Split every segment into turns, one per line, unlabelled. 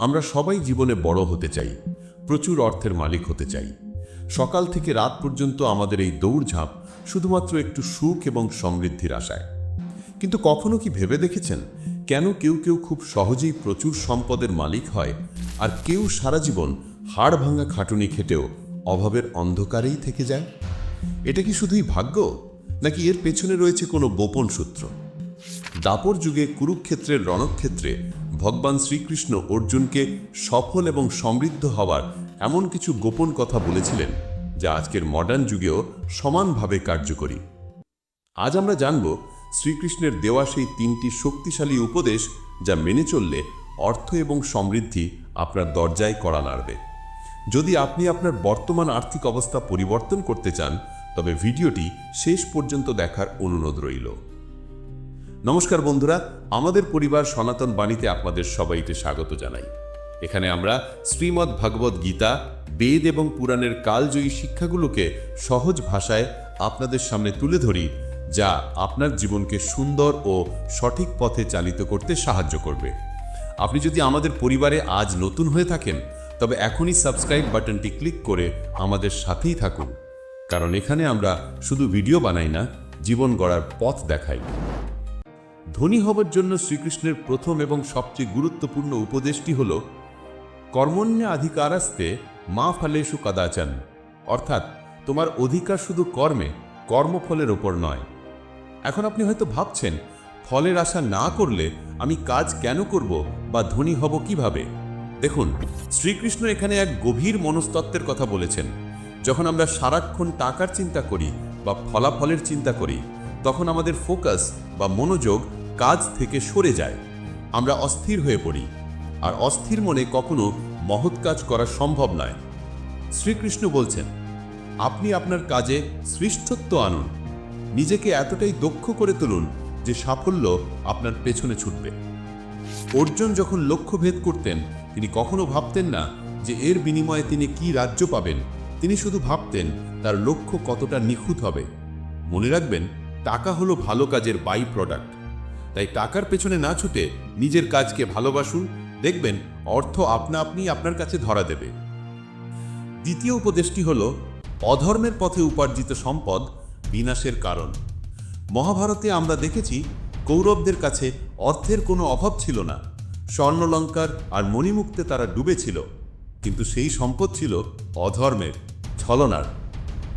আমরা সবাই জীবনে বড় হতে চাই, প্রচুর অর্থের মালিক হতে চাই। সকাল থেকে রাত পর্যন্ত আমাদের এই দৌড়ঝাঁপ শুধুমাত্র একটু সুখ এবং সমৃদ্ধির আশায়। কিন্তু কখনো কি ভেবে দেখেছেন কেন কেউ কেউ খুব সহজেই প্রচুর সম্পদের মালিক হয় আর কেউ সারা জীবন হাড় ভাঙা খাটুনি খেটেও অভাবের অন্ধকারেই থেকে যায়? এটা কি শুধুই ভাগ্য? নাকি এর পেছনে রয়েছে কোনো গোপন সূত্র? দাপর যুগে কুরুক্ষেত্রের রণক্ষেত্রে ভগবান শ্রীকৃষ্ণ অর্জুনকে সফল এবং সমৃদ্ধ হওয়ার এমন কিছু গোপন কথা বলেছিলেন, যা আজকের মডার্ন যুগেও সমানভাবে কার্যকরী। আজ আমরা জানব শ্রীকৃষ্ণের দেওয়া সেই তিনটি শক্তিশালী উপদেশ যা মেনে চললে অর্থ এবং সমৃদ্ধি আপনার দরজায় করা নাড়বে। যদি আপনি আপনার বর্তমান আর্থিক অবস্থা পরিবর্তন করতে চান, তবে ভিডিওটি শেষ পর্যন্ত দেখার অনুরোধ রইল। নমস্কার বন্ধুরা, আমাদের পরিবার সনাতন বাণীতে আপনাদের সবাইকে স্বাগত জানাই। এখানে আমরা শ্রীমদ্ ভগবদ গীতা, বেদ এবং পুরাণের কালজয়ী শিক্ষাগুলোকে সহজ ভাষায় আপনাদের সামনে তুলে ধরি, যা আপনার জীবনকে সুন্দর ও সঠিক পথে চালিত করতে সাহায্য করবে। আপনি যদি আমাদের পরিবারে আজ নতুন হয়ে থাকেন, তবে এখনই সাবস্ক্রাইব বাটনটি ক্লিক করে আমাদের সাথেই থাকুন। কারণ এখানে আমরা শুধু ভিডিও বানাই না, জীবন গড়ার পথ দেখাই। ধনী হবার জন্য শ্রীকৃষ্ণের প্রথম এবং সবচেয়ে গুরুত্বপূর্ণ উপদেশটি হল, কর্মণ্য আধিকারাস্তে মা ফলেষু কদাচান। অর্থাৎ, তোমার অধিকার শুধু কর্মে, কর্মফলের ওপর নয়। এখন আপনি হয়তো ভাবছেন, ফলের আশা না করলে আমি কাজ কেন করব বা ধনী হব কীভাবে? দেখুন, শ্রীকৃষ্ণ এখানে এক গভীর মনস্তত্ত্বের কথা বলেছেন। যখন আমরা সারাক্ষণ টাকার চিন্তা করি বা ফলাফলের চিন্তা করি, তখন আমাদের ফোকাস বা মনোযোগ কাজ থেকে সরে যায়। আমরা অস্থির হয়ে পড়ি। আর অস্থির মনে কখনো মহৎ কাজ করা সম্ভব নয়। শ্রীকৃষ্ণ বলছেন, আপনি আপনার কাজে শ্রেষ্ঠত্ব আনুন। নিজেকে এতটাই দক্ষ করে তুলুন যে সাফল্য আপনার পেছনে ছুটবে। অর্জুন যখন লক্ষ্য ভেদ করতেন, তিনি কখনো ভাবতেন না যে এর বিনিময়ে তিনি কি রাজ্য পাবেন। তিনি শুধু ভাবতেন, তার লক্ষ্য কতটা নিখুঁত হবে? মনে রাখবেন, টাকা হলো ভালো কাজের বাই প্রোডাক্ট তাই টাকার পেছনে না ছুটে নিজের কাজকে ভালোবাসুন। দেখবেন অর্থ আপনা আপনি আপনার কাছে ধরা দেবে। দ্বিতীয় উপদেশটি হল, অধর্মের পথে উপার্জিত সম্পদ বিনাশের কারণ। মহাভারতে আমরা দেখেছি, কৌরবদের কাছে অর্থের কোনো অভাব ছিল না। স্বর্ণলঙ্কার আর মণিমুক্তে তারা ডুবেছিল। কিন্তু সেই সম্পদ ছিল অধর্মের, ছলনার।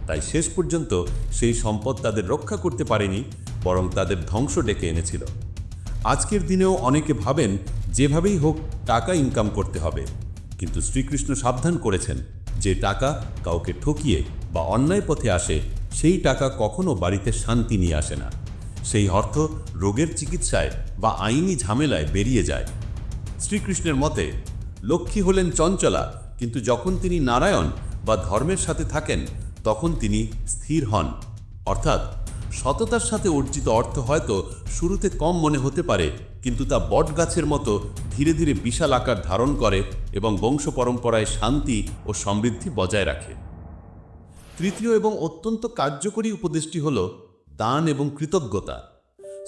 তাই শেষ পর্যন্ত সেই সম্পদ তাদের রক্ষা করতে পারেনি, বরং তাদের ধ্বংস ডেকে এনেছিল। আজকের দিনেও অনেকে ভাবেন, যেভাবেই হোক টাকা ইনকাম করতে হবে। কিন্তু শ্রীকৃষ্ণ সাবধান করেছেন যে টাকা কাউকে ঠকিয়ে বা অন্যায় পথে আসে, সেই টাকা কখনো বাড়িতে শান্তি নিয়ে আসে না। সেই অর্থ রোগের চিকিৎসায় বা আইনি ঝামেলায় বেরিয়ে যায়। শ্রীকৃষ্ণের মতে, লক্ষ্মী হলেন চঞ্চলা, কিন্তু যখন তিনি নারায়ণ বা ধর্মের সাথে থাকেন তখন তিনি স্থির হন। অর্থাৎ সততার সাথে অর্জিত অর্থ হয়তো শুরুতে কম মনে হতে পারে, কিন্তু তা বট গাছের মতো ধীরে ধীরে বিশাল আকার ধারণ করে এবং বংশ পরম্পরায় শান্তি ও সমৃদ্ধি বজায় রাখে। তৃতীয় এবং অত্যন্ত কার্যকরী উপদেশটি হল দান এবং কৃতজ্ঞতা।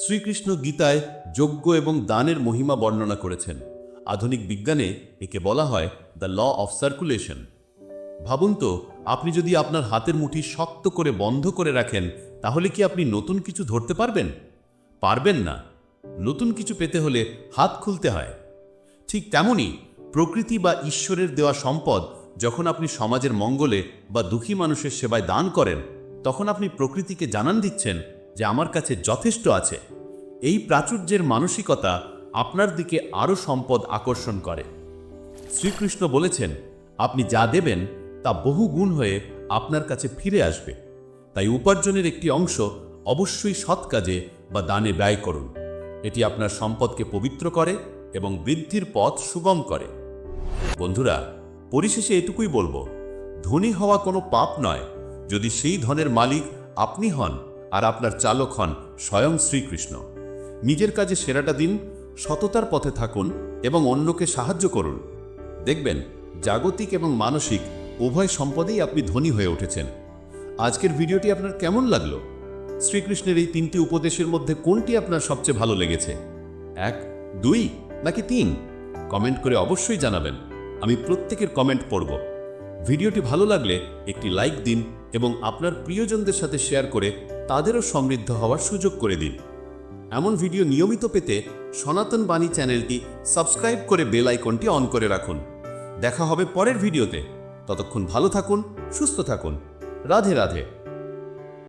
শ্রীকৃষ্ণ গীতায় যজ্ঞ এবং দানের মহিমা বর্ণনা করেছেন। আধুনিক বিজ্ঞানে একে বলা হয় দ্য ল অফ সার্কুলেশন ভাবুন তো, আপনি যদি আপনার হাতের মুঠি শক্ত করে বন্ধ করে রাখেন, তাহলে কি আপনি নতুন কিছু ধরতে পারবেন? পারবেন না। নতুন কিছু পেতে হলে হাত খুলতে হয়। ঠিক তেমনই প্রকৃতি বা ঈশ্বরের দেওয়া সম্পদ যখন আপনি সমাজের মঙ্গলে বা দুঃখী মানুষের সেবায় দান করেন, তখন আপনি প্রকৃতিকে জানান দিচ্ছেন যে আমার কাছে যথেষ্ট আছে। এই প্রাচুর্যের মানসিকতা আপনার দিকে আরও সম্পদ আকর্ষণ করে। শ্রীকৃষ্ণ বলেছেন, আপনি যা দেবেন তা বহু গুণ হয়ে আপনার কাছে ফিরে আসবে। তাই উপার্জনের একটি অংশ অবশ্যই সৎ কাজে বা দানে ব্যয় করুন। এটি আপনার সম্পদকে পবিত্র করে এবং বৃদ্ধির পথ সুগম করে। বন্ধুরা, পরিশেষে এটুকুই বলব, ধনী হওয়া কোনো পাপ নয়। যদি সেই ধনের মালিক আপনি হন আর আপনার চালক হন স্বয়ং শ্রীকৃষ্ণ। নিজের কাজে সেরাটা দিন, সততার পথে থাকুন এবং অন্যকে সাহায্য করুন। দেখবেন, জাগতিক এবং মানসিক উভয় সম্পদেই আপনি ধনী হয়ে উঠেছেন। আজকের ভিডিওটি আপনার কেমন লাগল? শ্রীকৃষ্ণের এই তিনটি উপদেশের মধ্যে কোনটি আপনার সবচেয়ে ভালো লেগেছে? এক, দুই, নাকি তিন?
কমেন্ট করে অবশ্যই জানাবেন। আমি প্রত্যেকের কমেন্ট পড়ব। ভিডিওটি ভালো লাগলে একটি লাইক দিন এবং আপনার প্রিয়জনদের সাথে শেয়ার করে তাদেরও সমৃদ্ধ হওয়ার সুযোগ করে দিন। এমন ভিডিও নিয়মিত পেতে সনাতন বাণী চ্যানেলটি সাবস্ক্রাইব করে বেল আইকনটি অন করে রাখুন। দেখা হবে পরের ভিডিওতে। ততক্ষণ ভালো থাকুন সুস্থ থাকুন। রাধে রাধে।